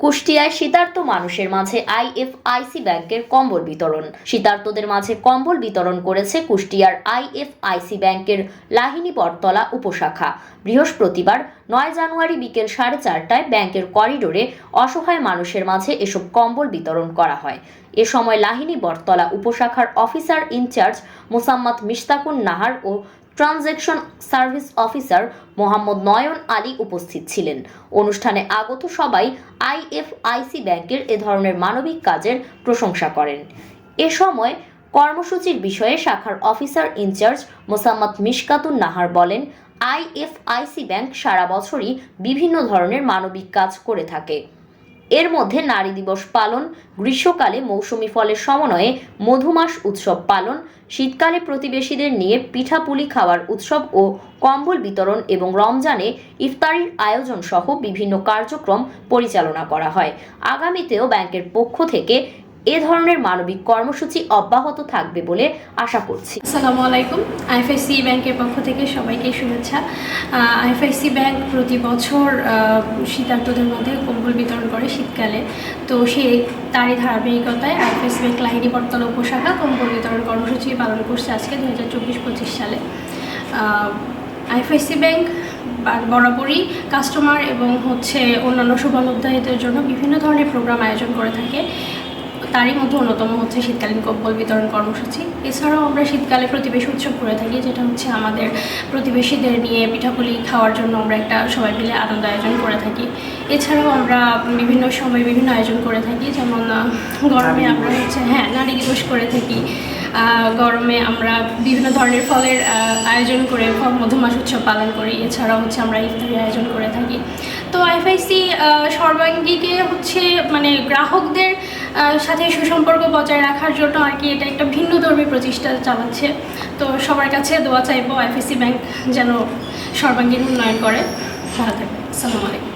কুষ্টিয়ায় শীতার্ত মানুষের মাঝে আইএফআইসি ব্যাংকের কম্বল বিতরণ। শীতার্তদের মাঝে কম্বল বিতরণ করেছে কুষ্টিয়ার আইএফআইসি ব্যাংকের লাহিনী বটতলা উপশাখা। বৃহস্পতিবার নয় জানুয়ারি বিকেল সাড়ে চারটায় ব্যাংকের করিডোরে অসহায় মানুষের মাঝে এসব কম্বল বিতরণ করা হয়। এ সময় লাহিনী বটতলা উপশাখার officer in charge Mosammat Mishtakun Nahar O transaction service officer Mohammad Nayan Ali উপস্থিত ছিলেন। অনুষ্ঠানে আগত সবাই আইএফআইসি ব্যাংকের এ ধরনের মানবিক কাজের প্রশংসা করেন। এ সময় কর্মসূচির বিষয়ে শাখার officer in charge Mosammat Mishkatun Nahar বলেন, আইএফআইসি ব্যাংক সারা বছরই বিভিন্ন ধরনের মানবিক কাজ করে থাকে। এর মধ্যে নারী দিবস পালন, গ্রীষ্মকালে মৌসুমি ফলের সমন্বয়ে মধুমাস উৎসব পালন, শীতকালে প্রতিবেশীদের নিয়ে পিঠাপুলি খাওয়ার উৎসব ও কম্বল বিতরণ এবং রমজানে ইফতারির আয়োজন সহ বিভিন্ন কার্যক্রম পরিচালনা করা হয়। আগামীতেও ব্যাংকের পক্ষ থেকে এ ধরনের মানবিক কর্মসূচি অব্যাহত থাকবে বলে আশা করছি। আসসালামু আলাইকুম। আইএফআইসি ব্যাংকের পক্ষ থেকে সবাইকে শুভেচ্ছা। আইএফআইসি ব্যাংক প্রতি বছর শীতার্তদের মধ্যে কম্বল বিতরণ করে শীতকালে। তো সেই তারই ধারাবাহিকতায় আইএফআইসি ব্যাংক লাহিনী বটতলা উপশাখা কম্বল বিতরণ কর্মসূচি পালন করছে আজকে দু হাজার চব্বিশ পঁচিশ সালে। আইএফআইসি ব্যাংক বরাবরই কাস্টমার এবং হচ্ছে অন্যান্য শুভানুধ্যায়ীদের জন্য বিভিন্ন ধরনের প্রোগ্রাম আয়োজন করে থাকে। তারই মধ্যে অন্যতম হচ্ছে শীতকালীন কম্বল বিতরণ কর্মসূচি। এছাড়াও আমরা শীতকালে প্রতিবেশী উৎসব করে থাকি যেটা হচ্ছে আমাদের প্রতিবেশীদের নিয়ে পিঠাপুলি খাওয়ার জন্য আমরা একটা সবাই মিলে আনন্দ আয়োজন করে থাকি। এছাড়াও আমরা বিভিন্ন সময় বিভিন্ন আয়োজন করে থাকি যেমন গরমে আমরা হচ্ছে হ্যাঁ নারী দিবস করে থাকি। গরমে আমরা বিভিন্ন ধরনের ফলের আয়োজন করে ফল মধুমাস উৎসব পালন করি। এছাড়াও হচ্ছে আমরা ইফতারি আয়োজন করে থাকি। তো আইএফআইসি সর্বাঙ্গীকে হচ্ছে মানে গ্রাহকদের সাথে সুসম্পর্ক বজায় রাখার জন্য আর কি এটা একটা ভিন্ন ধর্মী প্রচেষ্টা চালাচ্ছে। তো সবার কাছে দোয়া চাইব আইফিসি ব্যাংক যেন সর্বাঙ্গীন উন্নয়ন করে। ভালো থাকবে আসসালামু আলাইকুম।